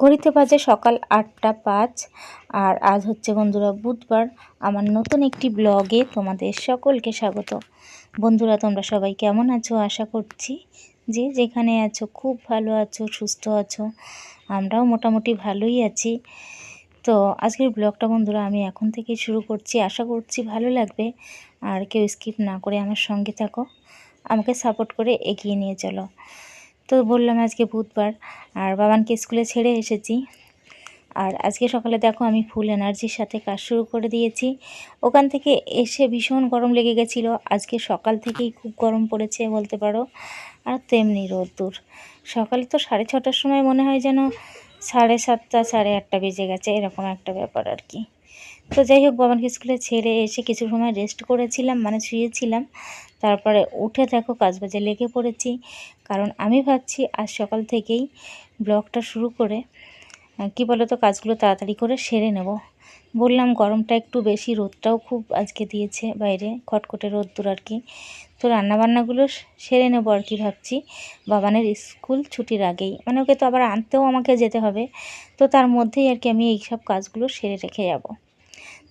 ঘড়িতে বাজে সকাল আটটা পাঁচ। আর আজ হচ্ছে বন্ধুরা বুধবার। আমার নতুন একটি ব্লগে তোমাদের সকলকে স্বাগত। বন্ধুরা, তোমরা সবাই কেমন আছো? আশা করছি যে যেখানে আছো, খুব ভালো আছো, সুস্থ আছো। আমরাও মোটামুটি ভালোই আছি। তো আজকের ব্লগটা বন্ধুরা আমি এখন থেকেই শুরু করছি। আশা করছি ভালো লাগবে। আর কেউ স্কিপ না করে আমার সঙ্গে থাকো। আমাকে সাপোর্ট করে এগিয়ে নিয়ে চলো। তো বললাম আজকে বুধবার, আর বাবানকে স্কুলে ছেড়ে এসেছি। আর আজকে সকালে দেখো আমি ফুল এনার্জির সাথে কাজ শুরু করে দিয়েছি। ওখান থেকে এসে ভীষণ গরম লেগে গেছিল। আজকে সকাল থেকেই খুব গরম পড়েছে বলতে পারো। আর তেমনি রোদ্দুর। সকালে তো সাড়ে ছটার সময় মনে হয় যেন সাড়ে সাতটা, সাড়ে আটটা বেজে গেছে, এরকম একটা ব্যাপার আর কি। তো যাই হোক বাবানকে স্কুলে ছেড়ে এসে কিছু সময় রেস্ট করেছিলাম মানে শুয়েছিলাম। তারপরে উঠে দেখো কাজবাজে লেগে পড়েছি। কারণ আমি ভাবছি আজ সকাল থেকেই ব্লগটা শুরু করে কি বলো তো কাজগুলো তাড়াতাড়ি করে সেরে নেব। বললাম গরমটা একটু বেশি, রোদটাও খুব আজকে দিয়েছে বাইরে, খটখটে রোদ্দুর আর কি। তো রান্নাবান্নাগুলো সেরে নেব আর কি ভাবছি। বাবানের স্কুল ছুটির আগেই মানে ওকে তো আবার আনতেও আমাকে যেতে হবে। তো তার মধ্যেই আর কি আমি এই সব কাজগুলো সেরে রেখে যাব।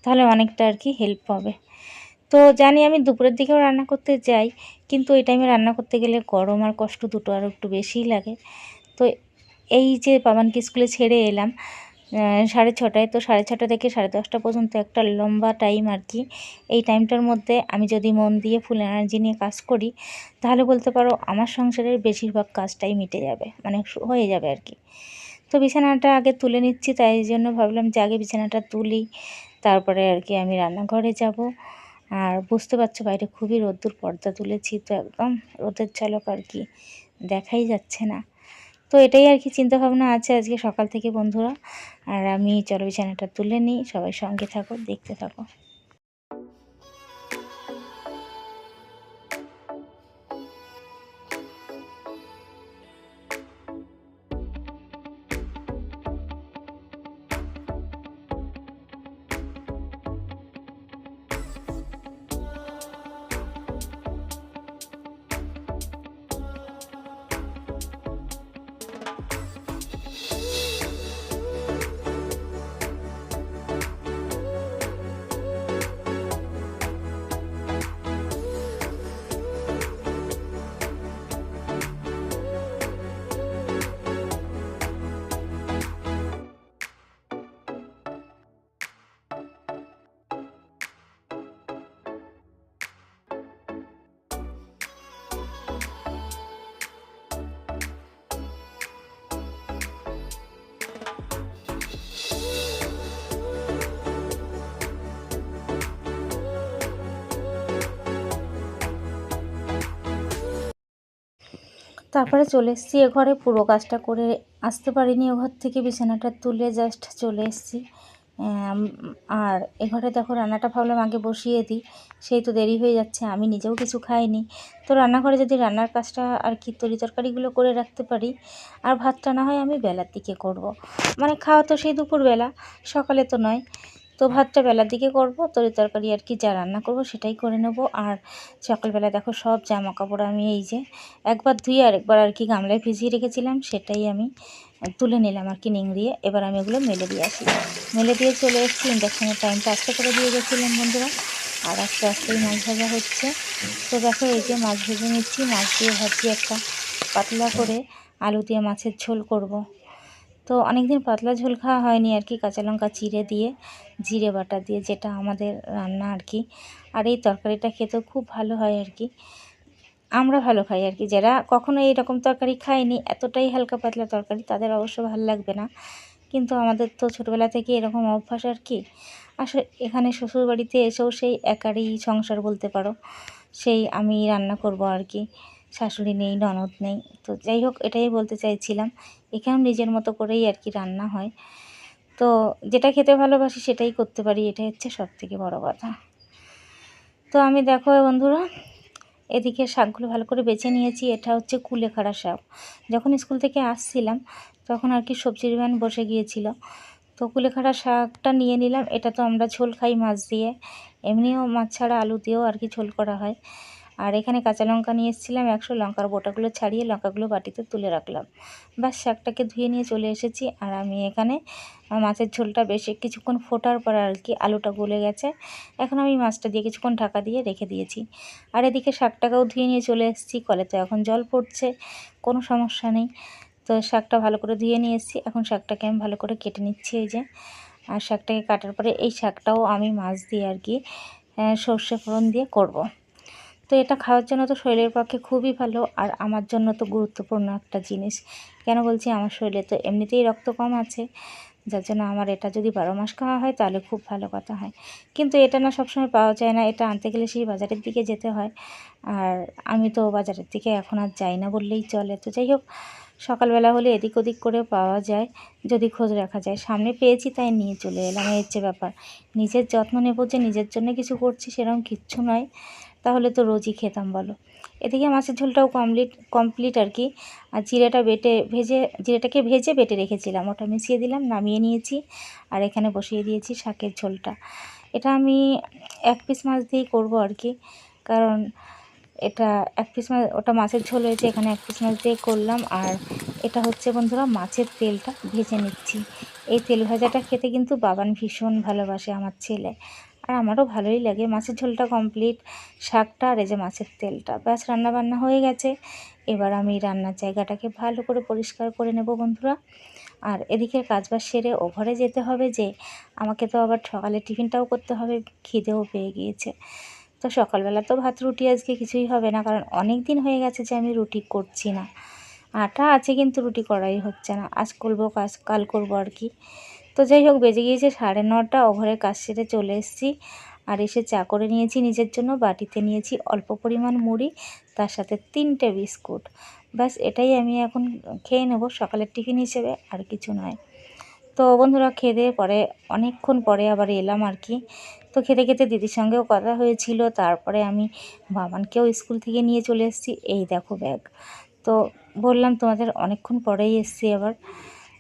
তাহলে অনেকটা আর কি হেল্প হবে তো জানি আমি দুপুরের দিকেও রান্না করতে যাই, কিন্তু ওই টাইমে রান্না করতে গেলে গরম আর কষ্ট দুটো আরও একটু বেশিই লাগে। তো এই যে পাবানকে স্কুলে ছেড়ে এলাম সাড়ে ছটায়, তো সাড়ে ছটা থেকে সাড়ে দশটা পর্যন্ত একটা লম্বা টাইম আর কি, এই টাইমটার মধ্যে আমি যদি মন দিয়ে ফুল এনার্জি নিয়ে কাজ করি, তাহলে বলতে পারো আমার সংসারের বেশিরভাগ কাজটাই মিটে যাবে মানে হয়ে যাবে আর কি। তো বিছানাটা আগে তুলে নিচ্ছি, তাই জন্য ভাবলাম যে আগে বিছানাটা তুলি তারপরে আর কি আমি রান্নাঘরে যাব। আর বুঝতে পারছ বাইরে খুবই রোদ্দুর, পর্দা তুলেছি তো একদম রোদের ঝলক আর কি দেখাই যাচ্ছে না। তো এটাই আর কি চিন্তাভাবনা আছে আজকে সকাল থেকে বন্ধুরা। আর আমি চলো বিছানাটা তুলে নিই, সবাই সঙ্গে থাকো, দেখতে থাকো। তারপরে চলে এসেছি এ ঘরে। পুরো কাজটা করে আসতে পারিনি। ও ঘর থেকে বিছানাটা তুলে জাস্ট চলে এসেছি। আর এ ঘরে দেখো রান্নাটা ভাবলাম আগে বসিয়ে দিই। সেই তো দেরি হয়ে যাচ্ছে, আমি নিজেও কিছু খাইনি। তো রান্নাঘরে যদি রান্নার কাজটা আর কি তরি তরকারিগুলো করে রাখতে পারি, আর ভাতটা না হয় আমি বেলার দিকে করব। মানে খাওয়া তো সেই দুপুরবেলা, সকালে তো নয়। তো ভাতটা বেলার দিকে করব, তরি তরকারি আর কি যা রান্না করব সেটাই করে নেব। আর সকালবেলা দেখো সব জামা কাপড় আমি এই যে একবার ধুয়ে আরেকবার আর কি গামলায় ভিজিয়ে রেখেছিলাম, সেটাই আমি তুলে নিলাম আর কি নিংড়িয়ে। এবার আমি ওগুলো মেলে দিয়ে আসি। মেলে দিয়ে চলে এসেছি, ইন্ডাকশানের টাইমটা আস্তে করে দিয়ে গেছিলাম বন্ধুরা। আর আস্তে আস্তেই মাছ ভাজা হচ্ছে। তো দেখো এই যে মাছ ভেজে নিচ্ছি, মাছ দিয়ে ভাজি একটা পাতলা করে আলু দিয়ে মাছের ঝোল করব। তো অনেক দিন পাতলা ঝোল খাওয়া হয়নি আর কি, কাঁচা লঙ্কা চিড়ে দিয়ে, জিরে বাটা দিয়ে যেটা আমাদের রান্না আর কি। আর এই তরকারিটা খেতেও খুব ভালো হয় আর কি। আমরা ভালো খাই আর কি, যারা কখনো এইরকম তরকারি খায়নি, এতটাই হালকা পাতলা তরকারি, তাদের অবশ্য ভালো লাগবে না। কিন্তু আমাদের তো ছোটোবেলা থেকে এরকম অভ্যাস আর কি। আসলে এখানে শ্বশুরবাড়িতে এসেও সেই একারই সংসার বলতে পারো, সেই আমি রান্না করব আর কি। শাশুড়ি নেই, ননদ নেই। তো যাই হোক, এটাই বলতে চাইছিলাম। এখানেও নিজের মতো করেই আর কি রান্না হয়। তো যেটা খেতে ভালোবাসি সেটাই করতে পারি, এটাই হচ্ছে সব থেকে বড়ো কথা। তো আমি দেখো বন্ধুরা, এদিকে শাকগুলো ভালো করে বেছে নিয়েছি। এটা হচ্ছে কুলেখাড়া শাক। যখন স্কুল থেকে আসছিলাম, তখন আর কি সবজির ভ্যান বসে গিয়েছিল। তো কুলেখাড়া শাকটা নিয়ে নিলাম। এটা তো আমরা ঝোল খাই মাছ দিয়ে। এমনিও মাছ ছাড়া আলু দিয়েও আর কি ঝোল করা হয়। আর এখানে কাঁচা লঙ্কা নিয়ে এসেছিলাম, একশো লঙ্কার বোটাগুলো ছাড়িয়ে লঙ্কাগুলো বাটিতে তুলে রাখলাম। বাস শাকটাকে ধুয়ে নিয়ে চলে এসেছি আর আমি এখানে মাছের ঝোলটা বেশি কিছুক্ষণ ফোটার পর আর কি আলুটা গলে গেছে। এখন আমি মাছটা দিয়ে কিছুক্ষণ ঢাকা দিয়ে রেখে দিয়েছি। আর এদিকে শাকটাকেও ধুয়ে নিয়ে চলে এসেছি কলেতে এখন জল পড়ছে, কোনো সমস্যা নেই। তো শাকটা ভালো করে ধুয়ে নিয়ে এসেছি, এখন শাকটাকে আমি ভালো করে কেটে নিচ্ছি এই যে। আর শাকটাকে কাটার পরে এই শাকটাও আমি মাছ দিয়ে আর কি সর্ষে ফোড়ন দিয়ে করব। তো এটা খাওয়ার জন্য তো শরীরের পক্ষে খুবই ভালো আর আমার জন্য তো গুরুত্বপূর্ণ একটা জিনিস। কেন বলছি আমার শরীরে তো এমনিতেই রক্ত কম আছে, যার জন্য আমার এটা যদি বারো মাস খাওয়া হয় তাহলে খুব ভালো কথা হয়। কিন্তু এটা না সবসময় পাওয়া যায় না, এটা আনতে গেলে সেই বাজারের দিকে যেতে হয়। আর আমি তো বাজারের দিকে এখন আর যাই না বললেই চলে। তো যাই হোক, সকালবেলা হলে এদিক ওদিক করে পাওয়া যায়, যদি খোঁজ রাখা যায়। সামনে পেয়েছি তাই নিয়ে চলে এলাম এই হচ্ছে ব্যাপার। নিজের যত্ন নেব যে নিজের জন্য কিছু করছি সেরকম কিচ্ছু নয়। তাহলে তো রোজই খেতাম, বলো। এদিকে মাছের ঝোলটাও কমপ্লিট কমপ্লিট আর কি। আর জিরেটা বেটে ভেজে, জিরেটাকে ভেজে বেটে রেখেছিলাম। ওটা মিশিয়ে দিলাম, নামিয়ে নিয়েছি। আর এখানে বসিয়ে দিয়েছি শাকের ঝোলটা। এটা আমি এক পিস মাছ দিয়েই করব আর কি। কারণ এটা এক পিস মাছ, ওটা মাছের ঝোল হয়েছে, এখানে এক পিস মাছ দিয়ে করলাম। আর এটা হচ্ছে বন্ধুরা মাছের তেলটা ভেজে নিচ্ছি। এই তেল ভাজাটা খেতে কিন্তু বাবান ভীষণ ভালোবাসে আমার ছেলে। আর আমারও ভালোই লাগে। মাছের ঝোলটা কমপ্লিট শাকটা আর এই যে মাছের তেলটা। ব্যাস, রান্নাবান্না হয়ে গেছে। এবার আমি রান্নার জায়গাটাকে ভালো করে পরিষ্কার করে নেব বন্ধুরা। আর এদিকের কাজবাজ সেরে ও ঘরে যেতে হবে যে, আমাকে তো আবার সকালে টিফিনটাও করতে হবে, খিদেও পেয়ে গিয়েছে। তো সকালবেলা তো ভাত, রুটি আজকে কিছুই হবে না, কারণ অনেক দিন হয়ে গেছে যে আমি রুটি করছি না। আটা আছে কিন্তু রুটি করাই হচ্ছে না। আজ করব কাজ, কাল করব আর কি। তো যাই হোক, বেজে গিয়েছে সাড়ে নটা। ওঘরের কাজ সেরে চলে এসেছি আর এসে চা করে নিয়েছি, নিজের জন্য বাটিতে নিয়েছি অল্প পরিমাণ মুড়ি, তার সাথে তিনটে বিস্কুট। ব্যাস, এটাই আমি এখন খেয়ে নেব সকালের টিফিন হিসেবে, আর কিছু নয়। তো বন্ধুরা, খেয়ে পরে, অনেকক্ষণ পরে আবার এলাম আর কি। তো খেতে খেতে দিদির সঙ্গেও কথা হয়েছিল, তারপরে আমি বাবানকেও স্কুল থেকে নিয়ে চলে এসেছি। এই দেখো ব্যাগ। তো বললাম, তোমাদের অনেকক্ষণ পরেই এসছি আবার।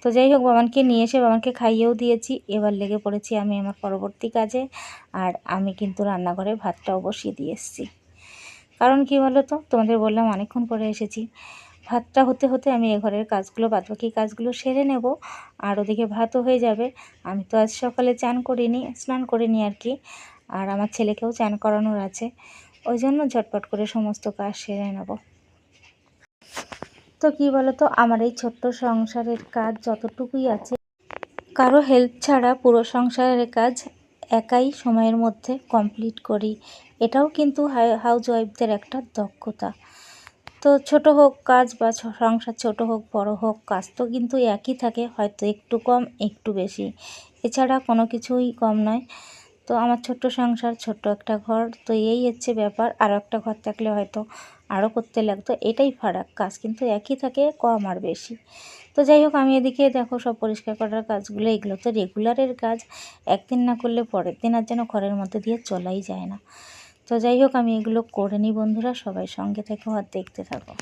তো যাই হোক, বাবানকে নিয়ে এসে বাবানকে খাইয়েও দিয়েছি। এবার লেগে পড়েছি আমি আমার পরবর্তী কাজে আর আমি কিন্তু রান্নাঘরে ভাতটাও বসিয়ে দিয়ে এসেছি। কারণ কি বলো তো তোমাদের বললাম অনেকক্ষণ পরে এসেছি। ভাতটা হতে হতে আমি এ ঘরের কাজগুলো, বাদবাকি কাজগুলো সেরে নেব আর ওদিকে ভাতও হয়ে যাবে। আমি তো আজ সকালে চান করিনি, স্নান করিনি আর কি। আর আমার ছেলেকেও চান করানোর আছে। ওই জন্য ঝটপট করে সমস্ত কাজ সেরে নেব। তো কি বলতো, আমার এই ছোট্ট সংসারের কাজ যতটুকুই আছে, কারও হেল্প ছাড়া পুরো সংসারের কাজ একাই সময়ের মধ্যে কমপ্লিট করি। এটাও কিন্তু হাউস ওয়াইফদের একটা দক্ষতা। তো ছোট হোক কাজ বা সংসার ছোট হোক, বড় হোক, কাজ তো কিন্তু একই থাকে, হয়তো একটু কম, একটু বেশি। এছাড়া কোনো কিছুই কম নয়। তো আমার ছোট্ট সংসার, ছোট্ট একটা ঘর, তো এই হচ্ছে ব্যাপার। আরও একটা ঘর থাকলে হয়তো আরও করতে লাগতো। এটাই ফারাক, কাজ কিন্তু একই থাকে, কম আর বেশি। তো যাই হোক, আমি এদিকে দেখো সব পরিষ্কার করার কাজগুলো, এগুলো তো রেগুলারের কাজ। একদিন না করলে পরের দিন আর যেন ঘরের মধ্যে দিয়ে চলাই যায় না। তো যাই হোক, আমি এগুলো করে নিই বন্ধুরা, সবাই সঙ্গে থেকে আর দেখতে থাকো।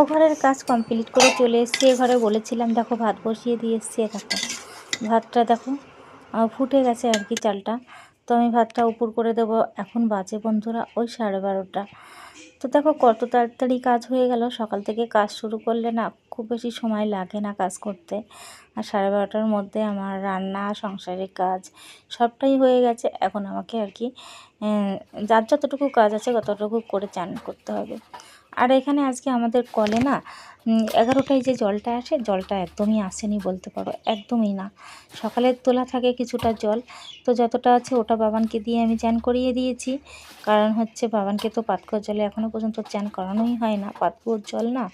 ও ঘরের কাজ কমপ্লিট করে চলে এসেছি। এ ঘরে বলেছিলাম, দেখো, ভাত বসিয়ে দিয়ে এসেছি এ দেখো ভাতটা দেখো ফুটে গেছে আর কি চালটা। তো আমি ভাতটা উপর করে দেবো। এখন বাজে বন্ধুরা ওই সাড়ে বারোটা। তো দেখো, কত তাড়াতাড়ি কাজ হয়ে গেল। সকাল থেকে কাজ শুরু করলে না খুব বেশি সময় লাগে না কাজ করতে। আর সাড়ে বারোটার মধ্যে আমার রান্না, সংসারের কাজ সবটাই হয়ে গেছে। এখন আমাকে আর কি যার যতটুকু কাজ আছে, ততটুকু করে চান করতে হবে। আর এখানে আজকে আমাদের কলে না এগারোটায় যে জলটা আসে, জলটা একদমই আসেনি বলতে পারো, একদমই না। সকালে তোলা থাকে কিছুটা জল, তো যতটা আছে ওটা বাবানকে দিয়ে আমি চান করিয়ে দিয়েছি। কারণ হচ্ছে বাবানকে তো পাতকুয়োর জলে এখনও পর্যন্ত চান করানোই হয় না পাতকুয়োর জল না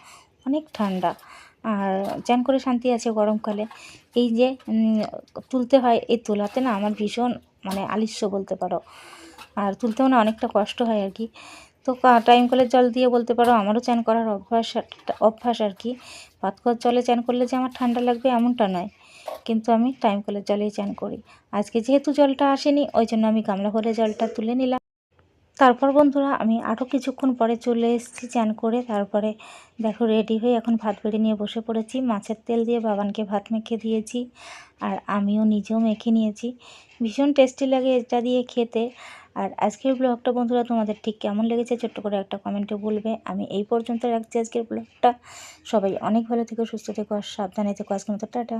অনেক ঠান্ডা। আর চান করে শান্তি আছে গরমকালে। এই যে তুলতে হয়, এই তোলাতে না আমার ভীষণ মানে আলিস্য বলতে পারো। আর তুলতেও না অনেকটা কষ্ট হয় আর কি। তো টাইম কলের জল দিয়ে বলতে পারো আমারও চান করার অভ্যাস অভ্যাস আর কি। পাতকর জলে চান করলে যে আমার ঠান্ডা লাগবে এমনটা নয়। কিন্তু আমি টাইম কলের জলেই চান করি। আজকে যেহেতু জলটা আসেনি, ওই জন্য আমি গামলা ভরে জলটা তুলে নিলাম। তারপর বন্ধুরা, আমি আরও কিছুক্ষণ পরে চলে এসেছি চান করে। তারপরে দেখো রেডি হয়ে এখন ভাত বেড়ে নিয়ে বসে পড়েছি। মাছের তেল দিয়ে বাবানকে ভাত মেখে দিয়েছি আর আমিও নিজেও মেখে নিয়েছি। ভীষণ টেস্টি লাগে এটা দিয়ে খেতে। আর আজকের ব্লগটা বন্ধুরা, তোমাদের ঠিক কেমন লেগেছে ছোট্ট করে একটা কমেন্টে বলবে। আমি এই পর্যন্ত রাখছি আজকের ব্লগটা সবাই অনেক ভালো থেকো, সুস্থ থেকো আর সাবধানে থেকো। আজকের মতো, টাটা।